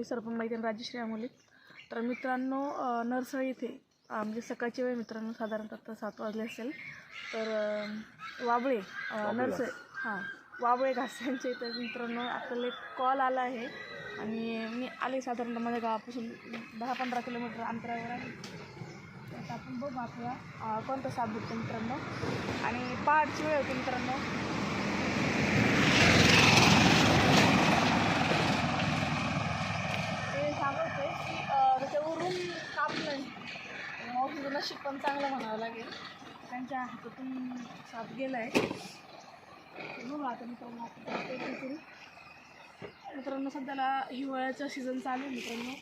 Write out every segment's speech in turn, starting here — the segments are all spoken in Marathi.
मी सरपंच मैदान राजश्री अमोली तर मित्रांनो नरसळी इथे म्हणजे सकाळची वेळ मित्रांनो साधारणतः आता सात वाजले असेल. तर वाबळे नरसळी हां वाबळे घास यांच्या इथे मित्रांनो आपल्याला एक कॉल आला आहे. आणि मी आले साधारणतः माझ्या गावापासून दहा पंधरा किलोमीटर अंतरावर आहे. तर आपण बघू आपला अ, कोणता साप भेटतो मित्रांनो. आणि पहाटची वेळ होती मित्रांनो ते सांगत आहे की अं, त्याच्यावरून कापलं मावशीचं नशीब पण चांगलं म्हणावं लागेल. त्यांच्या हातातून साप गेला आहे बघू आता मित्रांनो आपण करू. मित्रांनो सध्याला हिवाळ्याचा सीझन चालू आहे मित्रांनो.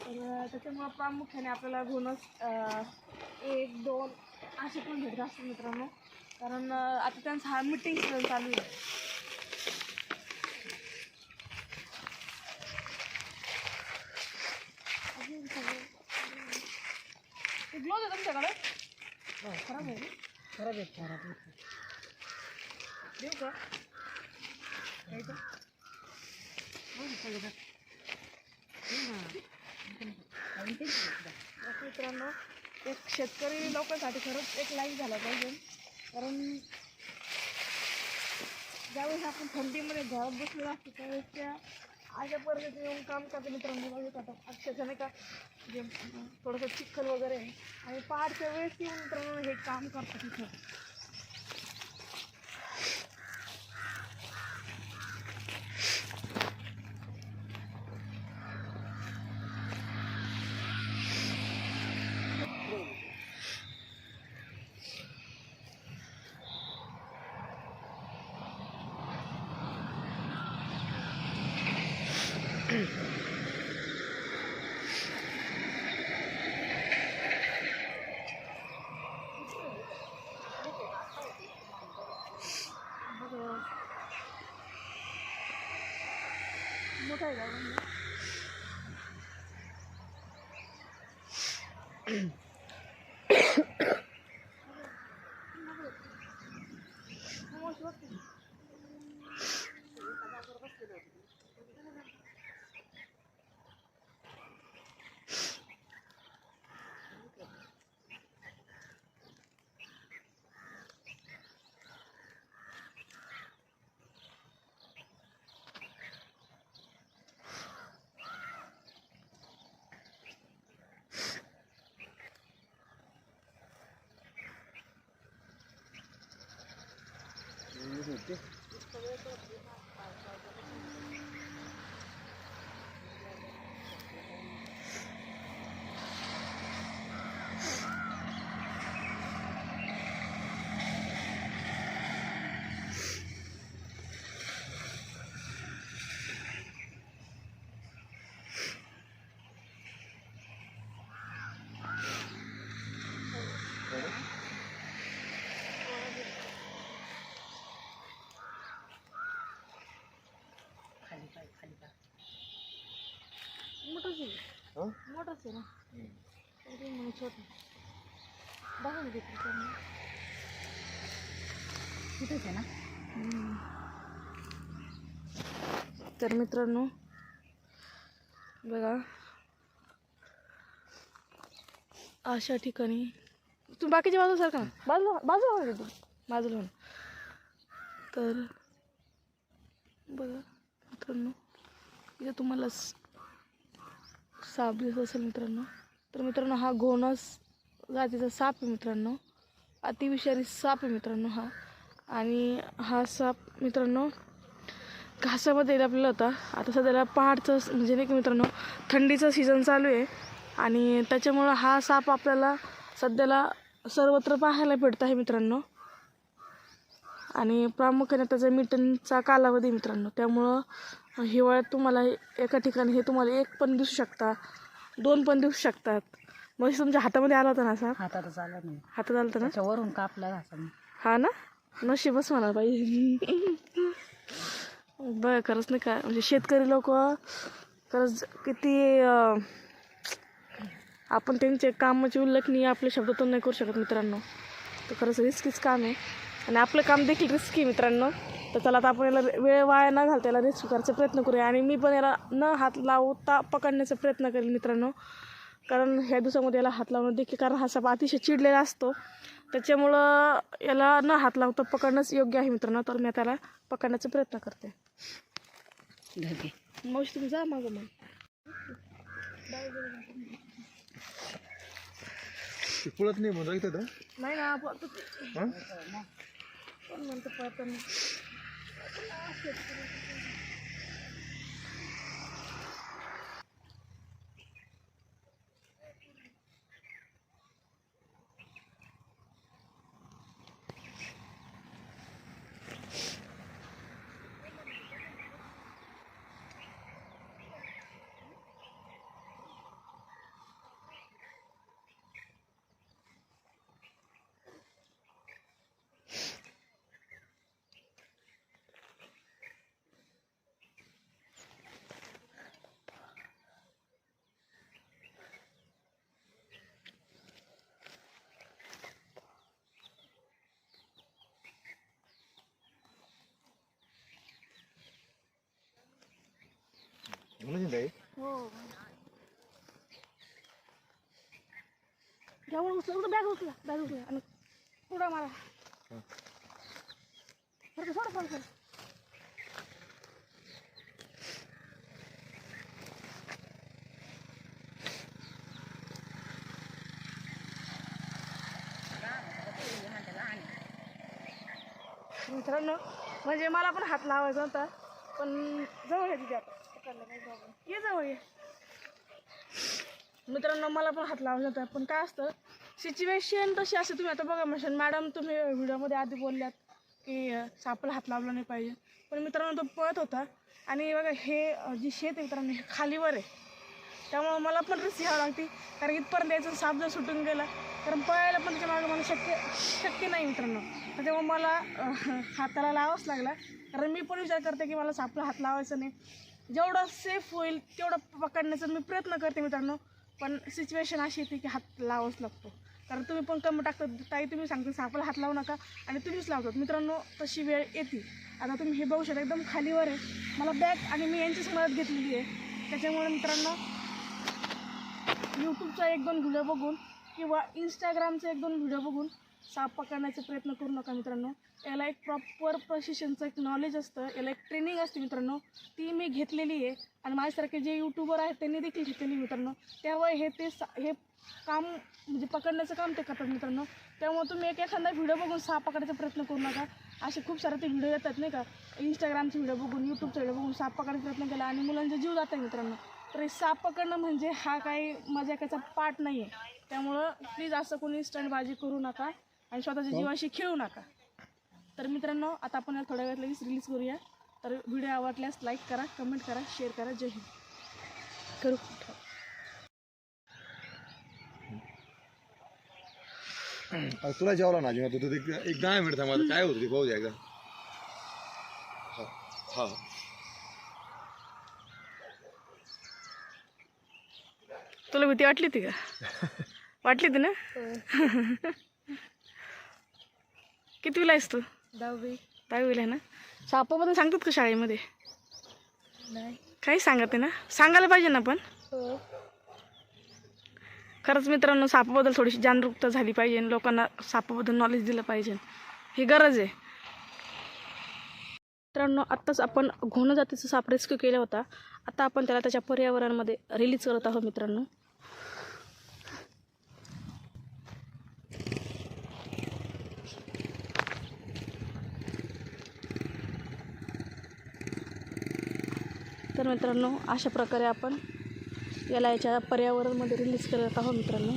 तर त्याच्यामुळं प्रामुख्याने आपल्याला घोणस एक दोन असे पण भेटत असतात मित्रांनो. कारण आता त्यांचा हा मिटिंग सीझन चालू आहे. खराब आहे? खराब आहे खराब देऊ का? मित्रांनो एक शेतकरी लोकांसाठी खरंच एक लाईक झाला पाहिजे. कारण ज्यावेळेस आपण थंडीमध्ये घरात बसलेलो असतो त्यावेळेस त्या अशा पद्धतीने येऊन काम करते मित्रांनो बघू आता. अक्षरशः नाही का जे थोडंसं चिखल वगैरे आहे. आणि पहाडच्या वेळेस येऊन मित्रांनो हे काम करतात तिथं मोठा आहे का म्हणजे? मावशी आहे आहे ना. तरी मग छोटं. दाखव ना ते तिथेच आहे ना? तर मित्रांनो बघा. अशा ठिकाणी. तुम्ही बाकीच्या बाजू सारखा ना. बाजूला बाजूला तू बाजूला तर बघा मित्रांनो इथे तुम्हाला साप दिसत असेल मित्रांनो. तर मित्रांनो हा घोणस जातीचा साप आहे मित्रांनो. अतिविषारी साप आहे मित्रांनो हा. आणि हा साप मित्रांनो घासामध्ये लपलेला होता आता. सध्याला पहाडचं म्हणजे नाही मित्रांनो थंडीचं सीझन चालू आहे. आणि त्याच्यामुळं हा साप आपल्याला सध्याला सर्वत्र पाहायला भेटत आहे मित्रांनो. आणि प्रामुख्याने त्याचा मिटनचा कालावधी मित्रांनो. त्यामुळं हिवाळ्यात तुम्हाला एका ठिकाणी हे तुम्हाला एक पण दिसू शकता दोन पण दिसू शकतात. मग तुमच्या हातामध्ये आला होता ना साप हातातच आला नाही. हातात आला होता ना? त्याच्यावरून कापला घासा हा ना? नशीबच म्हणायला पाहिजे बघ खरंच नाही काय म्हणजे शेतकरी लोक खरंच किती आपण त्यांचे कामाची उल्लेखनीय आपल्या शब्दातून नाही करू शकत मित्रांनो. तर खरंच रिस्कीच काम आहे. आणि आपलं काम देखील रिस्की मित्रांनो. तर चला आता आपण याला वेळ वाया न घालता याला रेस्क्यू करायचा प्रयत्न करूया. आणि मी पण याला न हात लावता पकडण्याचा प्रयत्न करेल मित्रांनो. कारण ह्या दिवसामध्ये याला हात लावणं देखील कारण हा साप अतिशय चिडलेला असतो. त्याच्यामुळं याला न हात लावता पकडणंच योग्य आहे मित्रांनो. तर मी त्याला पकडण्याचा प्रयत्न करते. मावशी तुम्ही जा मागं मग. नाही ना. हां? कोण म्हणतं Thank you. म्हणून नाही हो घ्यावं उचला बॅग उचला बॅग उचला आणि पुढं मारा का, सोडा सोडा मित्रांनो म्हणजे मला पण हात लावायचा होता पण जवळ आहे तिथे आता ये जाऊ ये. मित्रांनो मला पण हात लावला होता पण काय असतं सिच्युएशन तशी असते. तुम्ही आता बघा म्हणजे मॅडम तुम्ही व्हिडिओमध्ये आधी बोलल्यात की अं, सापाला हात लावला नाही पाहिजे. पण मित्रांनो तो पळत होता. आणि बघा हे जी शेत आहे मित्रांनो हे खालीवर आहे. त्यामुळं मला पण रिस्क घ्यावं लागते. कारण इथपर्यंत यायचं साप जर सुटून गेला कारण पळायला पण त्याच्या मागं मला शक्य शक्य नाही मित्रांनो. त्याच्यामुळे मला हाताला लावाच लागला. कारण मी पण विचार करते की मला सापला हात लावायचा नाही. जेवढं सेफ होईल तेवढं पकडण्याचा मी प्रयत्न करते मित्रांनो. पण सिच्युएशन अशी येते की हात लावाच लागतो. कारण तुम्ही पण कमी टाकता ताई तुम्ही सांगता सापाला हात लावू नका. आणि तुम्हीच लावतात. मित्रांनो तशी वेळ येते. आता तुम्ही हे बघू शकता एकदम खालीवर आहे. मला बॅग आणि मी यांचीच मदत घेतलेली आहे. त्याच्यामुळे मित्रांनो यूट्यूबचा एक दोन व्हिडिओ बघून किंवा इंस्टाग्रामचा एक दोन व्हिडिओ बघून साप पकडण्याचा प्रयत्न करू नका मित्रांनो. याला एक प्रॉपर प्रशिक्षणचं एक नॉलेज असतं. याला एक ट्रेनिंग असते मित्रांनो. ती मी घेतलेली आहे. आणि माझ्यासारखे जे यूट्यूबर आहेत त्यांनी देखील घेतलेली मित्रांनो. त्यामुळे हे ते सा हे काम म्हणजे पकडण्याचं काम ते करतात मित्रांनो. त्यामुळे तुम्ही एक एखादा व्हिडिओ बघून साप पकडायचा प्रयत्न करू नका. असे खूप सारे ते व्हिडिओ येतात नाही का? इंस्टाग्रामचे व्हिडिओ बघून यूट्यूबचे व्हिडिओ बघून साप पकडायचा प्रयत्न केला आणि मुलांचा जीव जात आहे मित्रांनो. तर साप पकडणं म्हणजे हा काही मजाकाचा पार्ट नाही आहे त्यामुळं प्लीज असं कोणी स्टंटबाजी करू नका. आणि स्वतःच्या जीवाशी खेळू नका. तर मित्रांनो आता आपण याला थोड्या वेळात लगेच रिलीज करूया. तर व्हिडिओ आवडल्यास लाईक करा कमेंट करा शेअर करा. जय हिंद. करू. तुला जेवला ना जेव्हा तू एक एक दहा मिनिट थांबा. आता काय होतं ते पाहू द्या एकदा. हा हा. तुला भीती वाटली होती का? वाटली होती ना? कितवीला आहेस तू? दहावी. दहावीला आहे ना? सापाबद्दल सांगतात का शाळेमध्ये? नाही. काही सांगत आहे ना? सांगायला पाहिजे ना पण? हो. खरंच मित्रांनो सापाबद्दल थोडीशी जागरूकता झाली पाहिजे लोकांना सापाबद्दल नॉलेज दिलं पाहिजे. ही गरज आहे. मित्रांनो आत्ताच आपण घोण जातीचा साप रेस्क्यू केला होता. आता आपण त्याला त्याच्या पर्यावरणामध्ये रिलीज करत आहोत मित्रांनो. तर मित्रांनो अशा प्रकारे आपण याला याच्या पर्यावरणमध्ये रिलीज करत आहोत मित्रांनो.